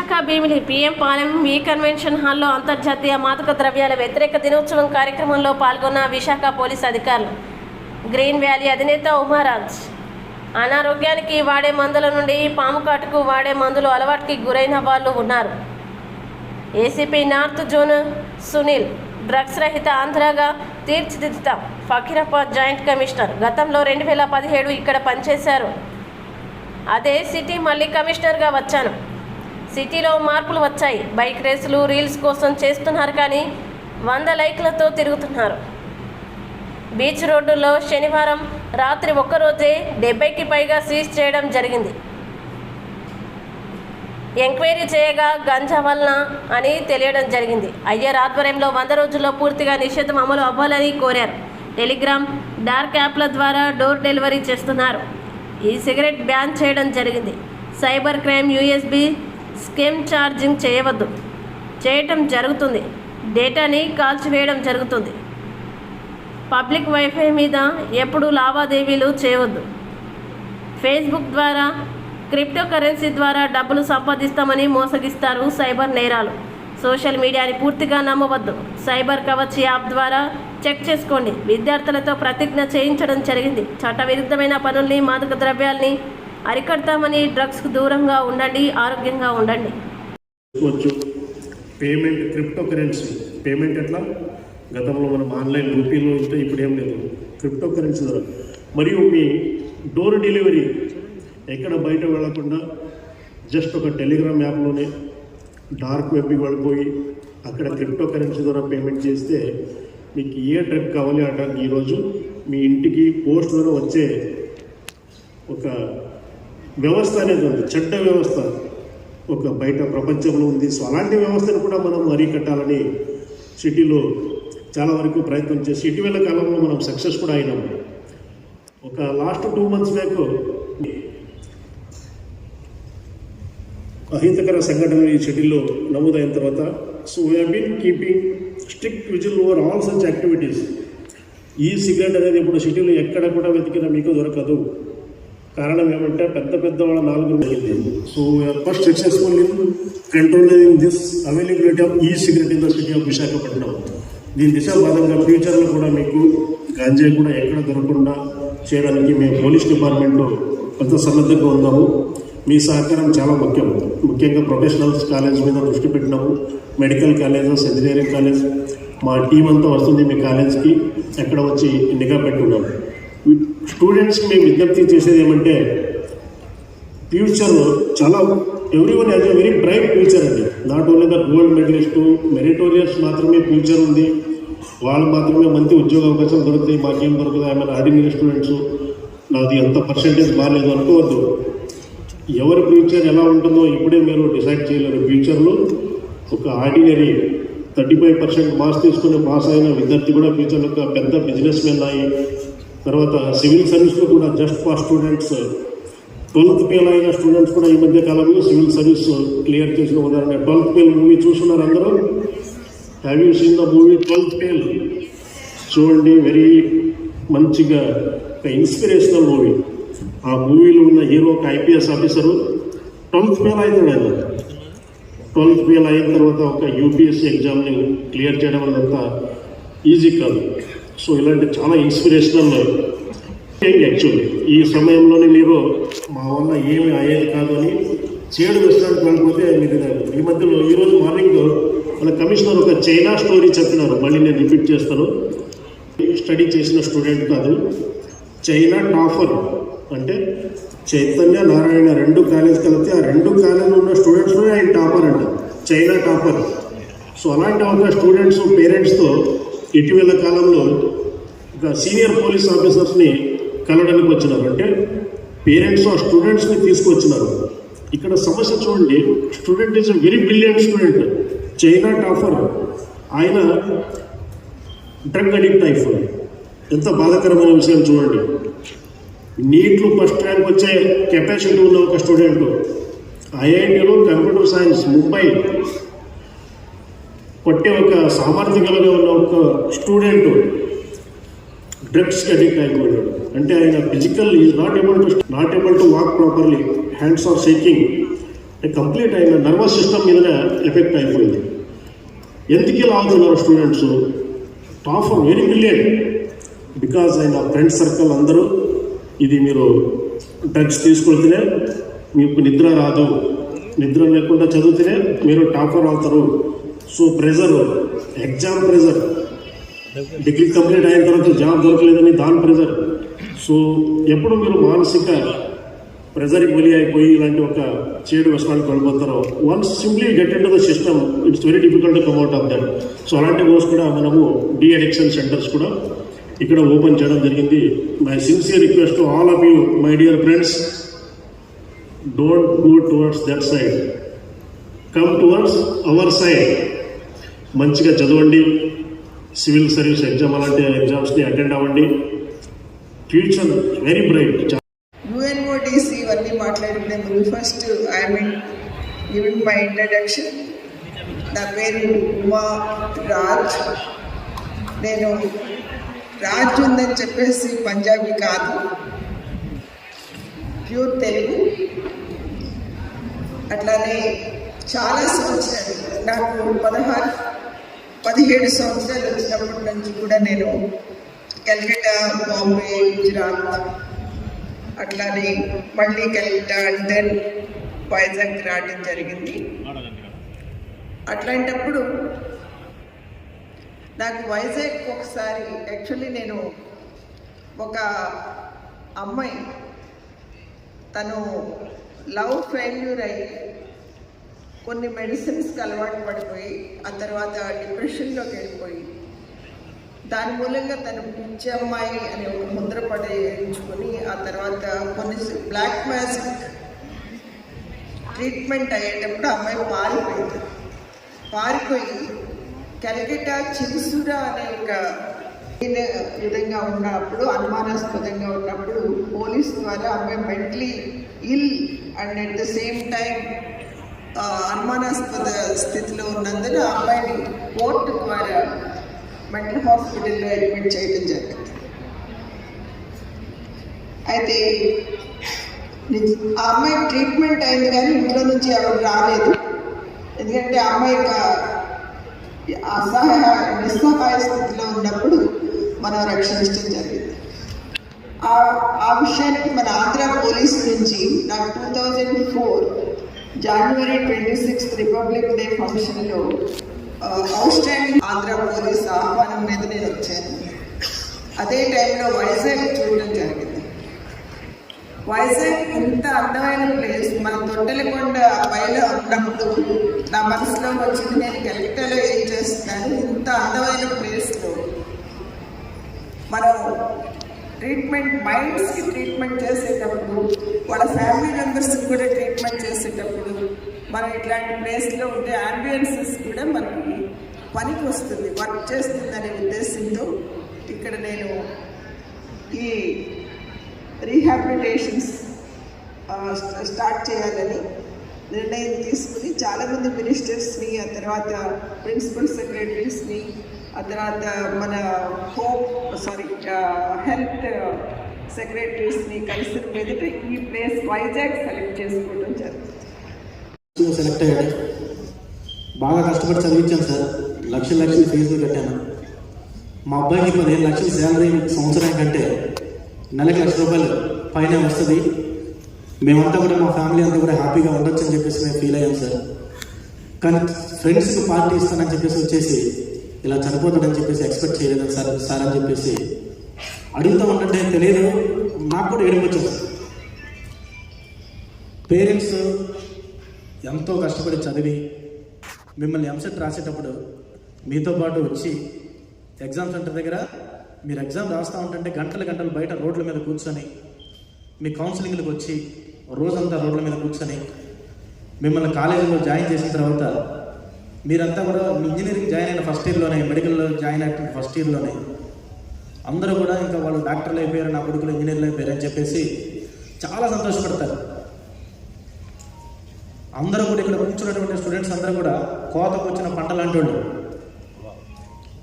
Visakha Bheemili PM Palem V convention హాల్లో అంతర్జాతీయ మాదక ద్రవ్యాల వ్యతిరేక దినోత్సవం కార్యక్రమంలో పాల్గొన్న విశాఖ పోలీస్ అధికారులు. గ్రీన్ వ్యాలీ అధినేత ఉమారాజ్. అనారోగ్యానికి వాడే మందుల నుండి పాము కాటుకు వాడే మందులు అలవాటుకి గురైన వాళ్ళు ఉన్నారు. ACP north zone Sunil drugs రహిత ఆంధ్రగా తీర్చిదిద్దుతాం. ఫకీరాబాద్ జాయింట్ కమిషనర్ గతంలో రెండు వేల పదిహేడు ఇక్కడ పనిచేశారు. అదే సిటీ మళ్ళీ కమిషనర్గా వచ్చాను. సిటీలో మార్పులు వచ్చాయి. బైక్ రేసులు రీల్స్ కోసం చేస్తున్నారు కానీ వంద లైక్లతో తిరుగుతున్నారు. బీచ్ రోడ్డులో శనివారం రాత్రి ఒక్కరోజే డెబ్బైకి పైగా సీజ్ చేయడం జరిగింది. ఎంక్వైరీ చేయగా గంజా వలన అని తెలియడం జరిగింది. అయ్యర్ ఆధ్వర్యంలో వంద రోజుల్లో పూర్తిగా నిషేధం అమలు అవ్వాలని కోరారు. టెలిగ్రామ్ డార్క్ యాప్ల ద్వారా డోర్ డెలివరీ చేస్తున్నారు. ఈ సిగరెట్ బ్యాన్ చేయడం జరిగింది. Cyber crime USB skim charging చేయవద్దు. చేయటం జరుగుతుంది. డేటాని కాల్చివేయడం జరుగుతుంది. పబ్లిక్ వైఫై మీద ఎప్పుడు లావాదేవీలు చేయవద్దు. ఫేస్బుక్ ద్వారా క్రిప్టో కరెన్సీ ద్వారా డబ్బులు సంపాదిస్తామని మోసగిస్తారు సైబర్ నేరాలు. సోషల్ మీడియాని పూర్తిగా నమ్మవద్దు. సైబర్ కవచ్ యాప్ ద్వారా చెక్ చేసుకోండి. విద్యార్థులతో ప్రతిజ్ఞ చేయించడం జరిగింది. చట్టవిరుద్ధమైన పనుల్ని మాదక ద్రవ్యాల్ని అరికడతామని డ్రగ్స్కు దూరంగా ఉండండి ఆరోగ్యంగా ఉండండి. పేమెంట్ క్రిప్టో కరెన్సీ పేమెంట్ ఎట్లా? గతంలో మనం ఆన్లైన్ రూపీలో ఉంటే ఇప్పుడు ఏం లేదు. క్రిప్టో కరెన్సీ ద్వారా. మరియు మీ డోర్ డెలివరీ ఎక్కడ బయట వెళ్ళకుండా జస్ట్ ఒక టెలిగ్రామ్ యాప్లోనే డార్క్ వెబ్కి వెళ్ళిపోయి అక్కడ క్రిప్టో కరెన్సీ ద్వారా పేమెంట్ చేస్తే మీకు ఏ డ్రగ్ కావాలి ఆ డ్రగ్ ఈరోజు మీ ఇంటికి పోస్ట్ ద్వారా వచ్చే ఒక వ్యవస్థ అనేది ఉంది చెడ్డ వ్యవస్థ. ఒక బయట ప్రపంచంలో ఉంది. సో అలాంటి వ్యవస్థను కూడా మనం అరికట్టాలని సిటీలో చాలా వరకు ప్రయత్నం చేసి ఇటీవల కాలంలో మనం సక్సెస్ కూడా అయినాము ఒక లాస్ట్ టూ మంత్స్ బ్యాక్ అహితకర సంఘటనలు ఈ సిటీలో నమోదైన తర్వాత so we been keeping strict vigil over all such activities ఈ సిగరెట్ అనేది ఇప్పుడు సిటీలో ఎక్కడ కూడా వెతికినా మీకు దొరకదు. కారణం ఏమంటే పెద్ద పెద్ద వాళ్ళ నాలుగు అయింది so first successful in controlling this availability of ఈ cigarette in the city of Visakhapatnam దీని దిశ భాగంగా ఫ్యూచర్లో కూడా మీకు గాంజాయి కూడా ఎక్కడ దొరకకుండా చేయడానికి మేము పోలీస్ డిపార్ట్మెంట్లో పెద్ద సన్నద్ధంగా ఉన్నాము. మీ సహకారం చాలా ముఖ్యం. ముఖ్యంగా ప్రొఫెషనల్స్ కాలేజ్ మీద దృష్టి పెట్టినాము. Medical colleges engineering college. మా టీం అంతా వస్తుంది మీ కాలేజ్కి. ఎక్కడ వచ్చి నిఘా పెట్టున్నాము స్టూడెంట్స్కి మేము విజ్ఞప్తి చేసేది ఏమంటే ఫ్యూచర్ చాలా every one has a very bright future అండి. Not only the gold medalist meritorious మాత్రమే ఫ్యూచర్ ఉంది. వాళ్ళు మాత్రమే మంచి ఉద్యోగ అవకాశాలు దొరుకుతాయి మాకేం దొరకదు. ఏమైనా ఆర్డినరీ స్టూడెంట్స్ నాది ఎంత పర్సంటేజ్ బాగాలేదు అనుకోవద్దు. ఎవరి ఫ్యూచర్ ఎలా ఉంటుందో ఇప్పుడే మీరు డిసైడ్ చేయలేరు. ఫ్యూచర్లో ఒక ordinary thirty five percent marks తీసుకుని పాస్ అయిన విద్యార్థి కూడా ఫ్యూచర్లో ఒక పెద్ద బిజినెస్ మెన్ అయ్యి తర్వాత సివిల్ సర్వీస్లో కూడా just for students twelfth fail అయిన స్టూడెంట్స్ కూడా ఈ మధ్య కాలంలో సివిల్ సర్వీస్ క్లియర్ చేసిన ఉదాహరణ. ట్వెల్త్ ఫెయిల్ మూవీ చూస్తున్నారు అందరూ? Have you seen the movie twelfth fail చూడండి వెరీ మంచిగా ఒక ఇన్స్పిరేషనల్ మూవీ ఆ మూవీలో ఉన్న హీరో ఒక ఐపీఎస్ ఆఫీసరు ట్వెల్త్ ఫెయిల్ అవుతాడు ఆయన. ట్వెల్త్ ఫెయిల్ అయిన తర్వాత ఒక యూపీఎస్సీ ఎగ్జామ్ని క్లియర్ చేయడం అంత ఈజీ కాదు. సో ఇలాంటి చాలా ఇన్స్పిరేషనల్ యాక్చువల్లీ ఈ సమయంలోనే మీరు మా వల్ల ఏమి అయ్యేది కాదు అని చేడు రెస్టారెంట్ వెళ్ళిపోతే మీరు ఈ మధ్యలో ఈరోజు మార్నింగ్ మన కమిషనర్ ఒక చైనా స్టోరీ చెప్పినారు. మళ్ళీ నేను రిపీట్ చేస్తాను. స్టడీ చేసిన స్టూడెంట్ కాదు. చైనా టాఫర్ అంటే చైతన్య నారాయణ రెండు కాలేజ్ కలిపితే ఆ రెండు కాలేజీలో ఉన్న స్టూడెంట్స్లోనే ఆయన టాపర్ అంట. చైనా టాపర్ సో అలాంటి ఒక స్టూడెంట్స్ పేరెంట్స్తో ఇటీవల కాలంలో ఒక సీనియర్ పోలీస్ ఆఫీసర్స్ని కలవడానికి వచ్చినారు. అంటే పేరెంట్స్ ఆ స్టూడెంట్స్ని తీసుకొచ్చినారు. ఇక్కడ సమస్య చూడండి. Student is very brilliant student. China topper ఆయన డ్రగ్ అడిక్ట్ అయిపోయి ఎంత బాధాకరమైన విషయం చూడండి. నీట్లో ఫస్ట్ ర్యాంక్ వచ్చే కెపాసిటీ ఉన్న ఒక స్టూడెంట్. ఐఐటిలో కంప్యూటర్ సైన్స్ ముంబై. కొట్టే ఒక సామర్థ్యం కలిగి ఉన్న ఒక స్టూడెంట్ డ్రగ్స్ అడిక్ట్ అయిపోయాడు. అంటే ఆయన physical is not able to not able to walk properly hands are shaking complete అయిన నర్వస్ సిస్టమ్ మీదనే ఎఫెక్ట్ అయిపోయింది. ఎందుకు ఇలా అవుతున్నారు students topper very brilliant because ఆయన ఫ్రెండ్ సర్కిల్ అందరూ ఇది మీరు డ్రగ్స్ తీసుకొడితేనే మీకు నిద్ర రాదు. నిద్ర లేకుండా చదివితేనే మీరు టాపర్ అవుతారు. So pressure exam pressure degree complete అయిన తర్వాత జాబ్ దొరకలేదని దాని ప్రెజర్ సో ఎప్పుడు మీరు మానసిక ప్రెజర్కి బలి అయిపోయి ఇలాంటి ఒక చేడు వ్యసనానికి వెళ్ళిపోతారో once simply get in to the system it's very difficult to come out of that so అలాంటి కోర్స్ కూడా మనము డి అడిక్షన్ సెంటర్స్ కూడా ఇక్కడ ఓపెన్ చేయడం జరిగింది. My sincere request to all of you my dear friends don't go towards that side come towards our side మంచిగా చదవండి. Civil service exam అలాంటి ఎగ్జామ్స్ని అటెండ్ అవ్వండి. Future very bright. యుఎన్ఓడిసి ఇవన్నీ మాట్లాడుకునే ముందు first I mean giving my introduction. నా పేరు ఉమా రాజ్. నేను రాజ్ ఉందని చెప్పేసి పంజాబీ కాదు. ప్యూర్ తెలుగు. అట్లానే చాలా సంవత్సరాలు. నాకు పదహారు పదిహేడు సంవత్సరాలు వచ్చినప్పటి నుంచి కూడా నేను కల్కట్టా బాంబే గుజరాత్ అట్లానే మళ్ళీ కల్కట్టా అండ్ దెన్ వైజాగ్ రావడం జరిగింది. అట్లాంటప్పుడు నాకు వైజాగ్ ఒకసారి యాక్చువల్లీ నేను ఒక అమ్మాయి. తను లవ్ ఫెయిల్యూర్ అయ్యి కొన్ని మెడిసిన్స్కి అలవాటు పడిపోయి ఆ తర్వాత డిప్రెషన్లోకి వెళ్ళిపోయి దాని మూలంగా తను పిచ్చి అమ్మాయి అని ఒక ముద్ర పడేయించుకొని ఆ తర్వాత కొన్ని బ్లాక్ మ్యాజిక్ ట్రీట్మెంట్ అయ్యేటప్పుడు అమ్మాయి పారిపోయింది. పారిపోయి కలకట్టా చిరుసుర అనే ఒక విధంగా ఉన్నప్పుడు అనుమానాస్పదంగా ఉన్నప్పుడు పోలీస్ ద్వారా అమ్మాయి mentally ill and at the same time అనుమానాస్పద స్థితిలో ఉన్నందున అమ్మాయిని కోర్టు ద్వారా మెంటల్ హాస్పిటల్లో అడ్మిట్ చేయడం జరిగింది. అయితే ఆ అమ్మాయి ట్రీట్మెంట్ అయింది కానీ ఇంట్లో నుంచి ఎవరు రాలేదు. ఎందుకంటే ఆ అమ్మాయి ఒక అసహాయ నిస్సహాయ స్థితిలో ఉన్నప్పుడు మనం రక్షించడం జరిగింది. ఆ ఆ విషయానికి మన ఆంధ్ర పోలీస్ నుంచి నాకు two thousand four January twenty sixth republic day ఫంక్షన్లో అవుట్ స్టాండింగ్ ఆంధ్ర పోలీస్ ఆహ్వానం మీద నేను వచ్చాను. అదే టైంలో వైజాగ్ చూడడం జరిగింది. వైజాగ్ ఇంత అందమైన ప్లేస్ మన తొట్టెలకొండ బయలు ఉన్నప్పుడు నా మనసులో వచ్చింది నేను కలెక్టర్లో ఏం చేస్తున్నాను ఇంత అందమైన ప్లేస్లో మనం ట్రీట్మెంట్ మైండ్స్కి ట్రీట్మెంట్ చేసేటప్పుడు వాళ్ళ ఫ్యామిలీ మెంబర్స్కి కూడా ట్రీట్మెంట్ చేసేటప్పుడు మనం ఇట్లాంటి ప్లేస్లో ఉండే అంబులెన్సెస్ కూడా మనకి పనికి వస్తుంది వర్క్ చేస్తుందనే ఉద్దేశంతో ఇక్కడ నేను ఈ రీహాబిలిటేషన్స్ స్టార్ట్ చేయాలని నిర్ణయం తీసుకుని చాలామంది మినిస్టర్స్ని ఆ తర్వాత ప్రిన్సిపల్ సెక్రటరీస్ని తర్వాత మన హోమ్ సారీ హెల్త్ సెక్రటరీస్ని కలిసిన మీదట ఈ ప్లేస్ వైజాగ్ సెలెక్ట్ చేసుకోవడం జరిగింది సెలెక్ట్ అయ్యాడు. బాగా కష్టపడి చదివించాను సార్. లక్ష లక్షలు ఫీజులు కట్టాను. మా అబ్బాయికి పదిహేను లక్షల శాలరీ సంవత్సరం కంటే నెలకు లక్ష రూపాయలు పైన వస్తుంది. మేమంతా కూడా మా ఫ్యామిలీ అంతా కూడా హ్యాపీగా ఉండొచ్చు అని చెప్పేసి మేము ఫీల్ అయ్యాం సార్. కానీ ఫ్రెండ్స్కి పార్టీ ఇస్తానని చెప్పేసి వచ్చేసి ఇలా చనిపోతాడని చెప్పేసి ఎక్స్పెక్ట్ చేయలేదు సార్ సార్ అని చెప్పేసి అడుగుతా ఉంటే తెలియదు నాకు కూడా ఏడుపు పేరెంట్స్ ఎంతో కష్టపడి చదివి మిమ్మల్ని ఎంసెట్ రాసేటప్పుడు మీతో పాటు వచ్చి ఎగ్జామ్ సెంటర్ దగ్గర మీరు ఎగ్జామ్ రాస్తూ ఉంటుంటే గంటలు గంటలు బయట రోడ్ల మీద కూర్చొని మీ కౌన్సిలింగ్లకు వచ్చి రోజంతా రోడ్ల మీద కూర్చొని మిమ్మల్ని కాలేజీలో జాయిన్ చేసిన తర్వాత మీరంతా కూడా మీ ఇంజనీరింగ్ జాయిన్ అయిన ఫస్ట్ ఇయర్లోనే మెడికల్లో జాయిన్ అయిన ఫస్ట్ ఇయర్లోనే అందరూ కూడా ఇంకా వాళ్ళు డాక్టర్లు అయిపోయారు నా కొడుకులు ఇంజనీర్లు అయిపోయారు అని చెప్పేసి చాలా సంతోషపడతారు. అందరూ కూడా ఇక్కడ కూర్చున్నటువంటి స్టూడెంట్స్ అందరూ కూడా కోతకు వచ్చిన పంట లాంటి వాళ్ళు.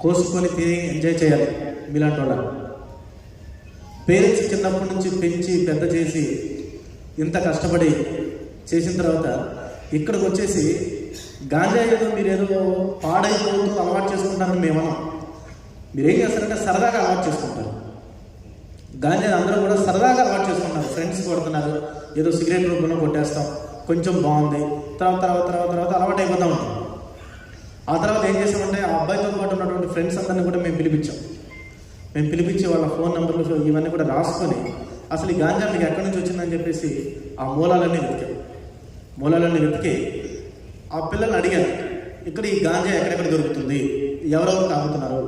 కోసుకొని తిని ఎంజాయ్ చేయాలి మీలాంటి వాళ్ళ. పేరెంట్స్ చిన్నప్పటి నుంచి పెంచి పెద్ద చేసి ఇంత కష్టపడి చేసిన తర్వాత ఇక్కడికి వచ్చేసి గాంజా ఏదో మీరు ఏదో పాడైపోతూ అలవాటు చేసుకుంటారని మేమన్నాం మీరు ఏం చేస్తారంటే సరదాగా అలవాటు చేసుకుంటారు. గాంజా అందరూ కూడా సరదాగా అలవాటు చేసుకుంటారు. ఫ్రెండ్స్ కొడుతున్నారు ఏదో సిగరెట్ రూపంలో కొట్టేస్తాం కొంచెం బాగుంది తర్వాత తర్వాత తర్వాత తర్వాత అలవాటు అయిపోతా ఉంటాం. ఆ తర్వాత ఏం చేసామంటే ఆ అబ్బాయితో పాటు ఉన్నటువంటి ఫ్రెండ్స్ అందరిని కూడా మేము పిలిపించాం. మేము పిలిపించి వాళ్ళ ఫోన్ నెంబర్లు ఇవన్నీ కూడా రాసుకొని అసలు ఈ గాంజా మీకు ఎక్కడి నుంచి వచ్చిందని చెప్పేసి ఆ మూలాలన్నీ వెతికాం. మూలాలన్నీ వెతికి ఆ పిల్లల్ని అడిగాను ఇక్కడ ఈ గాంజా ఎక్కడెక్కడ దొరుకుతుంది? ఎవరెవరు తాగుతున్నారు?